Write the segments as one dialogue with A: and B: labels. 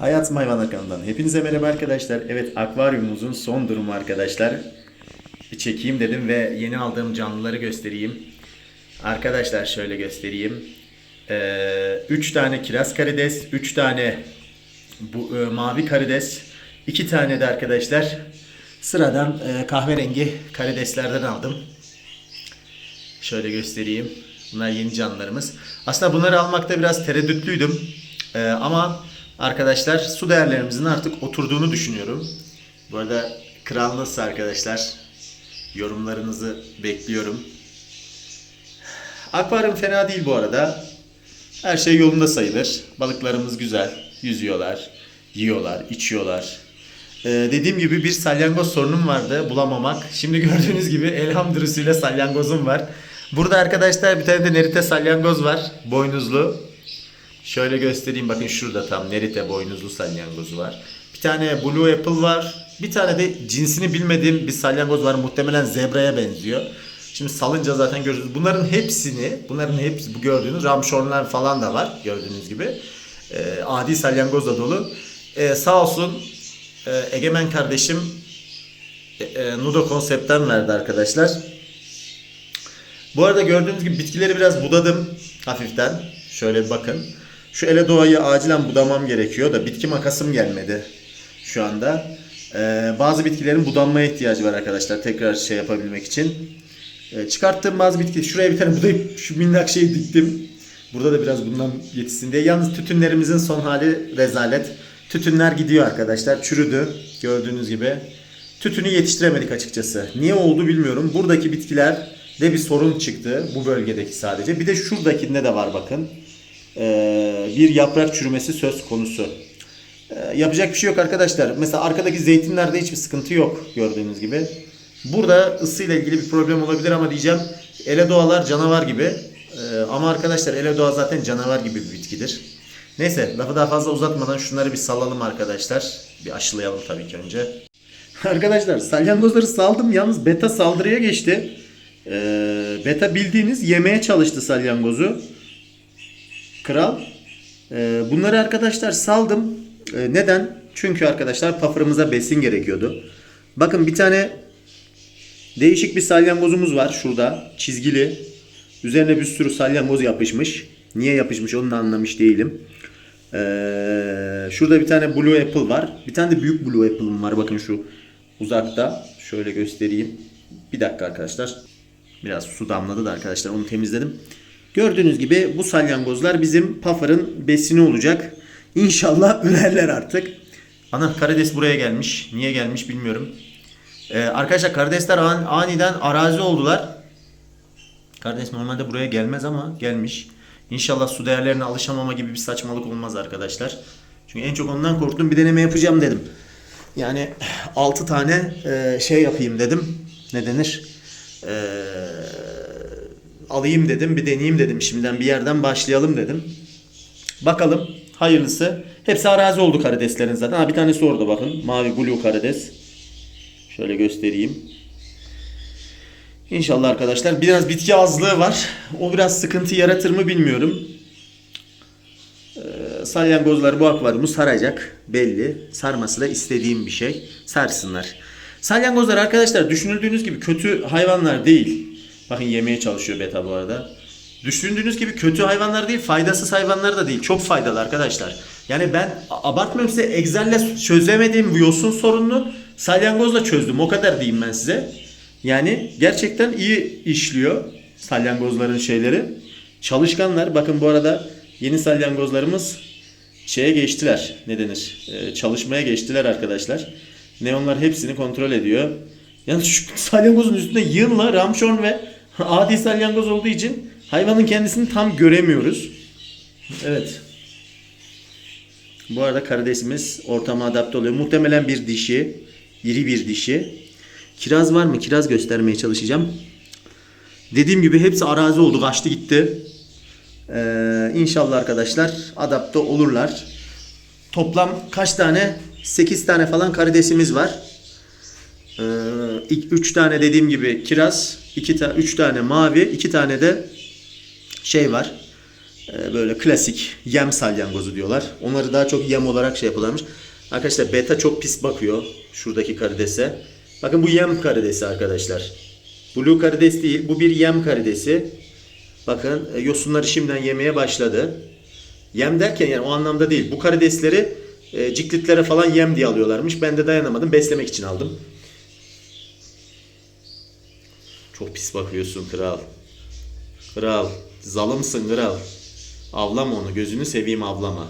A: Hayat Hayvanlar kanalından hepinize merhaba arkadaşlar. Evet akvaryumumuzun son durumu arkadaşlar. Bir çekeyim dedim ve yeni aldığım canlıları göstereyim. Arkadaşlar şöyle göstereyim. 3 tane kiraz karides, 3 tane bu e, mavi karides, 2 tane de arkadaşlar sıradan e, kahverengi karideslerden aldım. Şöyle göstereyim. Bunlar yeni canlılarımız. Aslında bunları almakta biraz tereddütlüydüm. Ee, ama arkadaşlar su değerlerimizin artık oturduğunu düşünüyorum. Bu arada kral nasıl arkadaşlar? Yorumlarınızı bekliyorum. Akvaryum fena değil bu arada. Her şey yolunda sayılır. Balıklarımız güzel. Yüzüyorlar, yiyorlar, içiyorlar. Ee, dediğim gibi bir salyangoz sorunum vardı bulamamak. Şimdi gördüğünüz gibi elhamdülillah salyangozum var. Burada arkadaşlar bir tane de nerite salyangoz var. Boynuzlu. Şöyle göstereyim bakın şurada tam nerite boynuzlu salyangozu var. Bir tane blue apple var. Bir tane de cinsini bilmediğim bir salyangoz var. Muhtemelen zebraya benziyor. Şimdi salınca zaten görürsünüz. Bunların hepsini, bunların hepsi bu gördüğünüz ramşorlar falan da var gördüğünüz gibi. Ee, adi salyangozla dolu. Ee, sağ olsun e, Egemen kardeşim e, e, Nudo konseptten verdi arkadaşlar. Bu arada gördüğünüz gibi bitkileri biraz budadım hafiften. Şöyle bakın. Şu ele doğayı acilen budamam gerekiyor da bitki makasım gelmedi şu anda. Ee, bazı bitkilerin budanmaya ihtiyacı var arkadaşlar tekrar şey yapabilmek için. Ee, çıkarttığım bazı bitki şuraya bir tane budayıp şu minnak şeyi diktim. Burada da biraz bundan yetişsin diye. Yalnız tütünlerimizin son hali rezalet. Tütünler gidiyor arkadaşlar. Çürüdü gördüğünüz gibi. Tütünü yetiştiremedik açıkçası. Niye oldu bilmiyorum. Buradaki bitkiler de bir sorun çıktı. Bu bölgedeki sadece. Bir de şuradakinde de var bakın. Ee, bir yaprak çürümesi söz konusu. Ee, yapacak bir şey yok arkadaşlar. Mesela arkadaki zeytinlerde hiçbir sıkıntı yok gördüğünüz gibi. Burada ısıyla ilgili bir problem olabilir ama diyeceğim ele doğalar canavar gibi. Ee, ama arkadaşlar ele doğa zaten canavar gibi bir bitkidir. Neyse lafı daha fazla uzatmadan şunları bir salalım arkadaşlar. Bir aşılayalım tabii ki önce. Arkadaşlar salyangozları saldım yalnız beta saldırıya geçti. Ee, beta bildiğiniz yemeye çalıştı salyangozu. Kral. Ee, bunları arkadaşlar saldım. Ee, neden? Çünkü arkadaşlar puffer'ımıza besin gerekiyordu. Bakın bir tane değişik bir salyangozumuz var şurada. Çizgili. Üzerine bir sürü salyangoz yapışmış. Niye yapışmış onu da anlamış değilim. Ee, şurada bir tane blue apple var. Bir tane de büyük blue apple'ım var. Bakın şu uzakta. Şöyle göstereyim. Bir dakika arkadaşlar. Biraz su damladı da arkadaşlar onu temizledim. Gördüğünüz gibi bu salyangozlar bizim puffer'ın besini olacak. İnşallah ürerler artık. Ana karides buraya gelmiş. Niye gelmiş bilmiyorum. Ee, arkadaşlar karidesler an- aniden arazi oldular. Karides normalde buraya gelmez ama gelmiş. İnşallah su değerlerine alışamama gibi bir saçmalık olmaz arkadaşlar. Çünkü en çok ondan korktum. Bir deneme yapacağım dedim. Yani 6 tane e, şey yapayım dedim. Ne denir? Eee alayım dedim, bir deneyeyim dedim. Şimdiden bir yerden başlayalım dedim. Bakalım hayırlısı. Hepsi arazi oldu karideslerin zaten. Ha bir tanesi orada bakın. Mavi blue karides. Şöyle göstereyim. İnşallah arkadaşlar. Biraz bitki azlığı var. O biraz sıkıntı yaratır mı bilmiyorum. Ee, salyangozlar bu akvaryumu saracak. Belli. Sarması da istediğim bir şey. Sarsınlar. Salyangozlar arkadaşlar düşünüldüğünüz gibi kötü hayvanlar değil. Bakın yemeye çalışıyor beta bu arada. Düşündüğünüz gibi kötü hayvanlar değil, faydasız hayvanlar da değil. Çok faydalı arkadaşlar. Yani ben abartmıyorum size egzerle çözemediğim yosun sorununu salyangozla çözdüm. O kadar diyeyim ben size. Yani gerçekten iyi işliyor salyangozların şeyleri. Çalışkanlar. Bakın bu arada yeni salyangozlarımız şeye geçtiler. Ne denir? Ee, çalışmaya geçtiler arkadaşlar. Neonlar hepsini kontrol ediyor. Yalnız şu salyangozun üstünde yığınla ramşon ve adi salyangoz olduğu için hayvanın kendisini tam göremiyoruz. Evet. Bu arada karidesimiz ortama adapte oluyor. Muhtemelen bir dişi. iri bir dişi. Kiraz var mı? Kiraz göstermeye çalışacağım. Dediğim gibi hepsi arazi oldu. Kaçtı gitti. Ee, inşallah arkadaşlar adapte olurlar. Toplam kaç tane? 8 tane falan karidesimiz var. 3 tane dediğim gibi kiraz, 2 ta 3 tane mavi, 2 tane de şey var. Ee, böyle klasik yem salyangozu diyorlar. Onları daha çok yem olarak şey yapılarmış. Arkadaşlar beta çok pis bakıyor şuradaki karidese. Bakın bu yem karidesi arkadaşlar. Blue karides değil bu bir yem karidesi. Bakın e, yosunları şimdiden yemeye başladı. Yem derken yani o anlamda değil. Bu karidesleri e, ciklitlere falan yem diye alıyorlarmış. Ben de dayanamadım. Beslemek için aldım. Çok pis bakıyorsun kral. Kral. Zalımsın kral. Avlama onu. Gözünü seveyim avlama.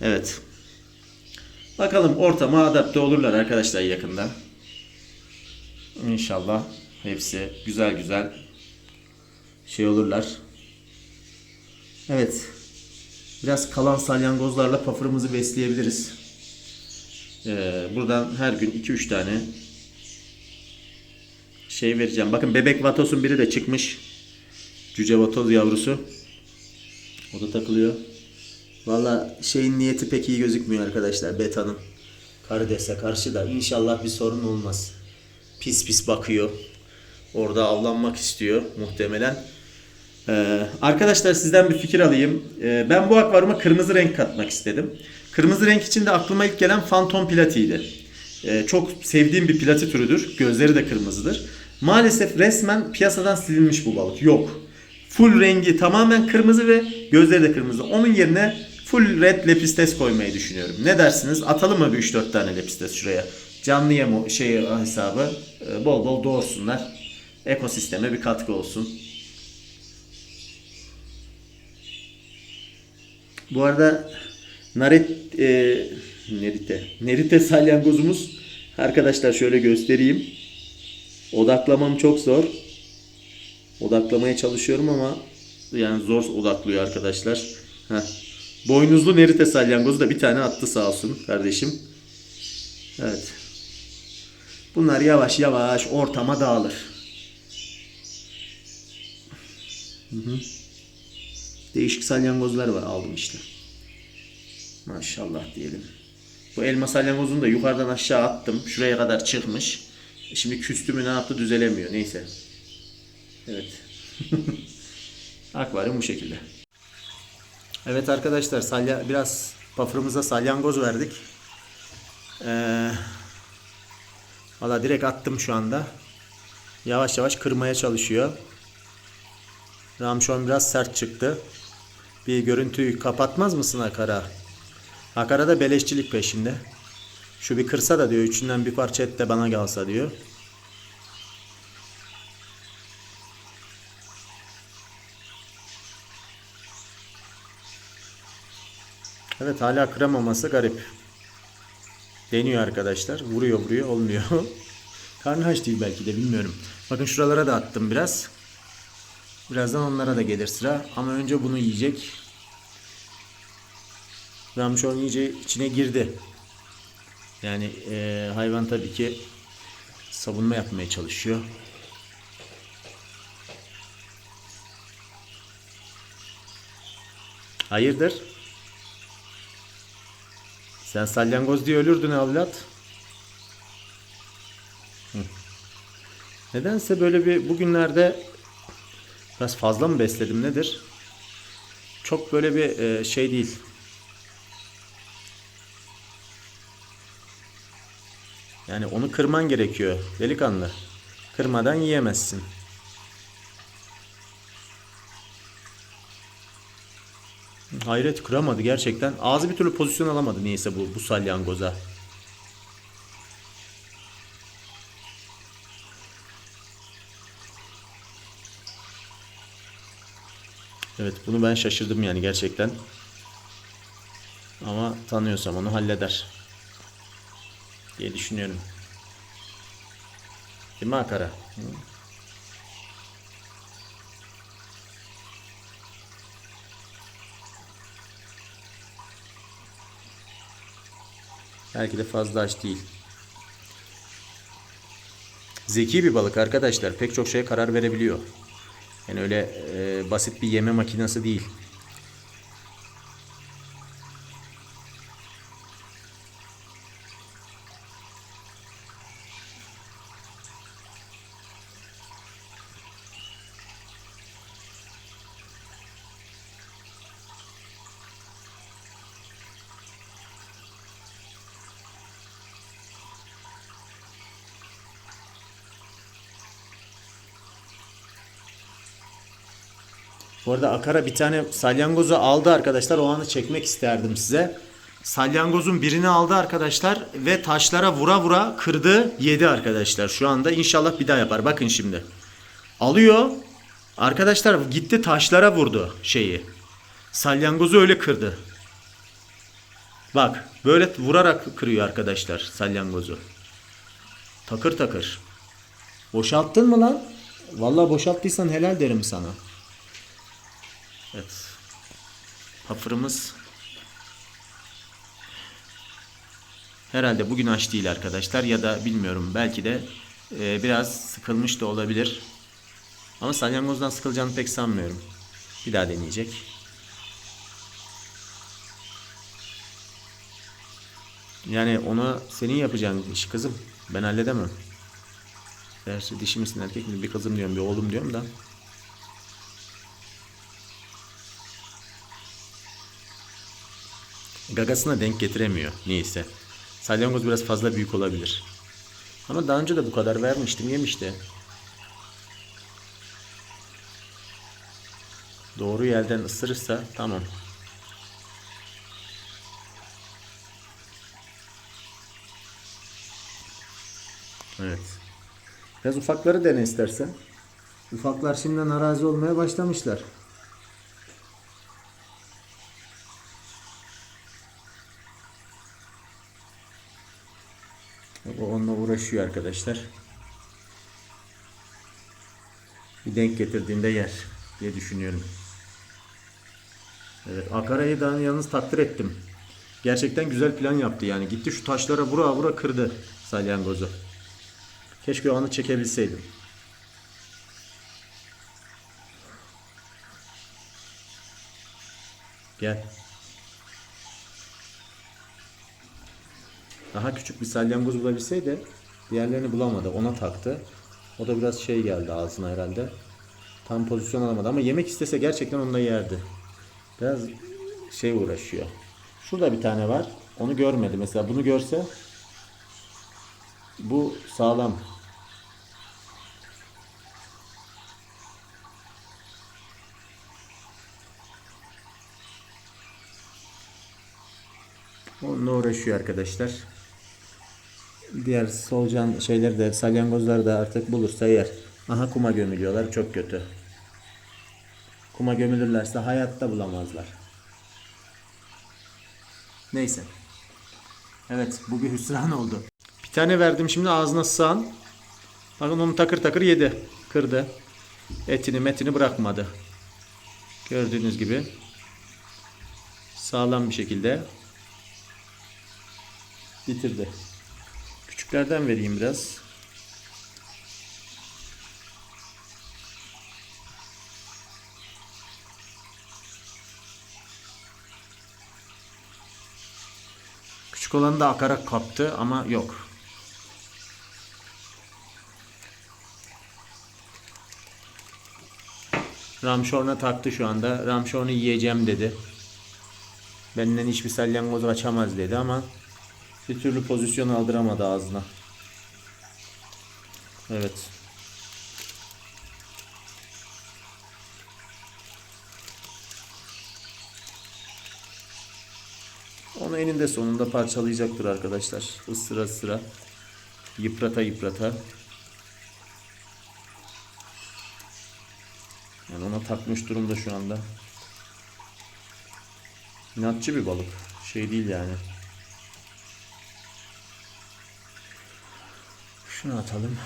A: Evet. Bakalım ortama adapte olurlar arkadaşlar yakında. İnşallah hepsi güzel güzel şey olurlar. Evet. Biraz kalan salyangozlarla pafırımızı besleyebiliriz. Ee, buradan her gün 2-3 tane şey vereceğim. Bakın bebek vatosun biri de çıkmış. Cüce vatoz yavrusu. O da takılıyor. Valla şeyin niyeti pek iyi gözükmüyor arkadaşlar Beta'nın. Karides'e karşı da inşallah bir sorun olmaz. Pis pis bakıyor. Orada avlanmak istiyor muhtemelen. Ee, arkadaşlar sizden bir fikir alayım. Ee, ben bu akvaryuma kırmızı renk katmak istedim. Kırmızı renk için de aklıma ilk gelen Phantom Platiydi. Ee, çok sevdiğim bir plati türüdür. Gözleri de kırmızıdır. Maalesef resmen piyasadan silinmiş bu balık. Yok. Full rengi tamamen kırmızı ve gözleri de kırmızı. Onun yerine full red lepistes koymayı düşünüyorum. Ne dersiniz? Atalım mı bir 3-4 tane lepistes şuraya? Canlı yem şey hesabı e, bol bol doğursunlar. Ekosisteme bir katkı olsun. Bu arada naret e, nerite nerite salyangozumuz arkadaşlar şöyle göstereyim. Odaklamam çok zor. Odaklamaya çalışıyorum ama yani zor odaklıyor arkadaşlar. Heh. Boynuzlu nerite salyangozu da bir tane attı sağ olsun kardeşim. Evet. Bunlar yavaş yavaş ortama dağılır. Hı hı. Değişik salyangozlar var aldım işte. Maşallah diyelim. Bu elma salyangozunu da yukarıdan aşağı attım. Şuraya kadar çıkmış. Şimdi küstümü ne yaptı düzelemiyor. Neyse. Evet. Akvaryum bu şekilde. Evet arkadaşlar salya biraz pafırımıza salyangoz verdik. Ee, Valla direkt attım şu anda. Yavaş yavaş kırmaya çalışıyor. Ramşon biraz sert çıktı. Bir görüntüyü kapatmaz mısın Akara? Akara da beleşçilik peşinde. Şu bir kırsa da diyor üçünden bir parça et de bana kalsa diyor. Evet hala kıramaması garip. Deniyor arkadaşlar. Vuruyor vuruyor olmuyor. Karnı aç değil belki de bilmiyorum. Bakın şuralara da attım biraz. Birazdan onlara da gelir sıra. Ama önce bunu yiyecek. Ramşon iyice içine girdi. Yani eee, hayvan tabii ki savunma yapmaya çalışıyor. Hayırdır? Sen salyangoz diye ölürdün evlat. Hı. Nedense böyle bir bugünlerde biraz fazla mı besledim nedir? Çok böyle bir e, şey değil. Yani onu kırman gerekiyor delikanlı. Kırmadan yiyemezsin. Hayret kıramadı gerçekten. Ağzı bir türlü pozisyon alamadı niyeyse bu, bu salyangoza. Evet bunu ben şaşırdım yani gerçekten. Ama tanıyorsam onu halleder. Diye düşünüyorum. Değil mi Akara? Belki de fazla aç değil. Zeki bir balık arkadaşlar. Pek çok şeye karar verebiliyor. Yani öyle e, basit bir yeme makinesi değil. Bu arada Akara bir tane salyangozu aldı arkadaşlar. O anı çekmek isterdim size. Salyangozun birini aldı arkadaşlar ve taşlara vura vura kırdı, yedi arkadaşlar. Şu anda inşallah bir daha yapar. Bakın şimdi. Alıyor. Arkadaşlar gitti taşlara vurdu şeyi. Salyangozu öyle kırdı. Bak böyle vurarak kırıyor arkadaşlar salyangozu. Takır takır. Boşalttın mı lan? Vallahi boşalttıysan helal derim sana. Evet. Hafırımız herhalde bugün aç değil arkadaşlar ya da bilmiyorum belki de e, biraz sıkılmış da olabilir. Ama salyangozdan sıkılacağını pek sanmıyorum. Bir daha deneyecek. Yani ona senin yapacağın iş kızım. Ben halledemem. Gerçi dişi misin erkek mi? Bir kızım diyorum bir oğlum diyorum da. Gagasına denk getiremiyor niyeyse. Salyangoz biraz fazla büyük olabilir. Ama daha önce de bu kadar vermiştim yemişti. Doğru yerden ısırırsa tamam. Evet. Biraz ufakları dene istersen. Ufaklar şimdiden arazi olmaya başlamışlar. O onunla uğraşıyor arkadaşlar. Bir denk getirdiğinde yer diye düşünüyorum. Evet, Akara'yı da yalnız takdir ettim. Gerçekten güzel plan yaptı yani. Gitti şu taşlara vura vura kırdı salyangozu. Keşke o anı çekebilseydim. Gel. Daha küçük bir salyangoz bulabilseydi diğerlerini bulamadı. Ona taktı. O da biraz şey geldi ağzına herhalde. Tam pozisyon alamadı ama yemek istese gerçekten onu da yerdi. Biraz şey uğraşıyor. Şurada bir tane var. Onu görmedi. Mesela bunu görse bu sağlam. Onunla uğraşıyor arkadaşlar. Diğer solucan şeyleri de salyangozları da artık bulursa yer. Aha kuma gömülüyorlar. Çok kötü. Kuma gömülürlerse hayatta bulamazlar. Neyse. Evet bu bir hüsran oldu. Bir tane verdim şimdi ağzına sığan. Bakın onu takır takır yedi. Kırdı. Etini metini bırakmadı. Gördüğünüz gibi. Sağlam bir şekilde bitirdi. Küçüklerden vereyim biraz. Küçük olanı da akarak kaptı ama yok. Ramşorna taktı şu anda. Ramşornu yiyeceğim dedi. Benden hiçbir salyangoz açamaz dedi ama bir türlü pozisyon aldıramadı ağzına. Evet. Onu eninde sonunda parçalayacaktır arkadaşlar. Isıra ısıra. Yıprata yıprata. Yani ona takmış durumda şu anda. İnatçı bir balık. Şey değil yani. Şunu atalım.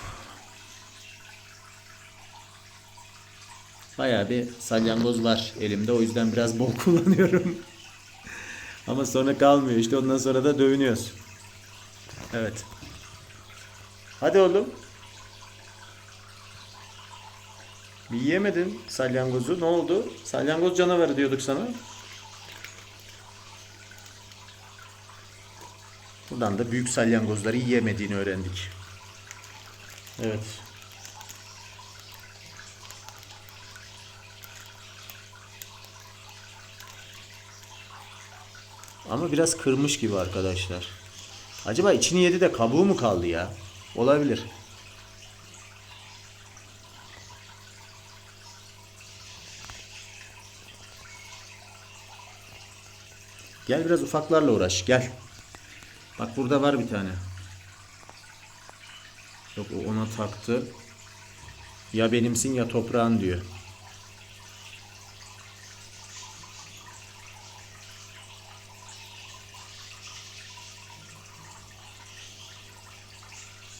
A: Bayağı bir salyangoz var elimde. O yüzden biraz bol kullanıyorum. Ama sonra kalmıyor. İşte ondan sonra da dövünüyoruz. Evet. Hadi oğlum. Bir yiyemedin salyangozu. Ne oldu? Salyangoz canavarı diyorduk sana. Buradan da büyük salyangozları yiyemediğini öğrendik. Evet. Ama biraz kırmış gibi arkadaşlar. Acaba içini yedi de kabuğu mu kaldı ya? Olabilir. Gel biraz ufaklarla uğraş. Gel. Bak burada var bir tane. Yok o ona taktı. Ya benimsin ya toprağın diyor.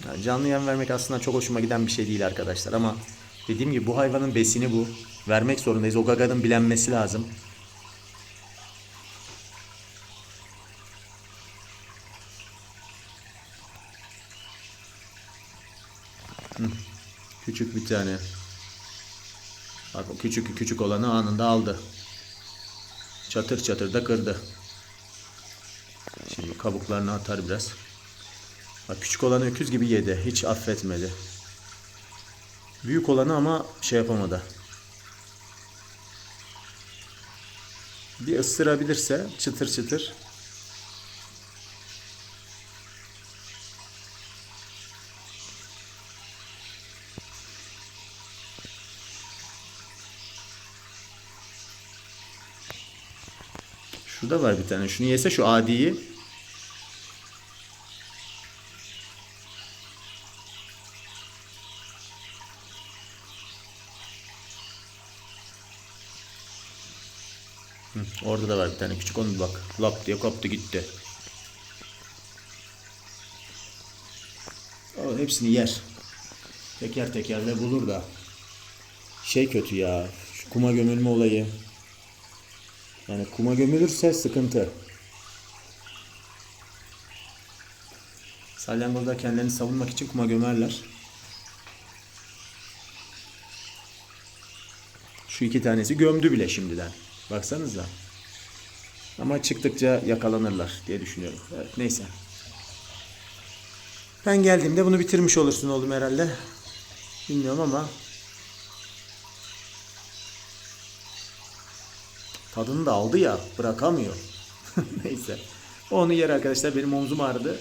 A: Ya canlı yem vermek aslında çok hoşuma giden bir şey değil arkadaşlar ama dediğim gibi bu hayvanın besini bu. Vermek zorundayız. O gaganın bilenmesi lazım. Küçük bir tane. Bak o küçük küçük olanı anında aldı. Çatır çatır da kırdı. Şimdi kabuklarını atar biraz. Bak küçük olanı öküz gibi yedi. Hiç affetmedi. Büyük olanı ama şey yapamadı. Bir ısırabilirse çıtır çıtır. Şurada var bir tane. Şunu yese şu adiyi. Orada da var bir tane küçük onu bak. Lap diye koptu gitti. O hepsini yer. Teker teker de bulur da. Şey kötü ya. Şu kuma gömülme olayı. Yani kuma gömülürse sıkıntı. Salyangozlar kendilerini savunmak için kuma gömerler. Şu iki tanesi gömdü bile şimdiden. Baksanıza. Ama çıktıkça yakalanırlar diye düşünüyorum. Evet, neyse. Ben geldiğimde bunu bitirmiş olursun oğlum herhalde. Bilmiyorum ama tadını da aldı ya bırakamıyor. neyse. Onu yer arkadaşlar benim omzum ağrıdı.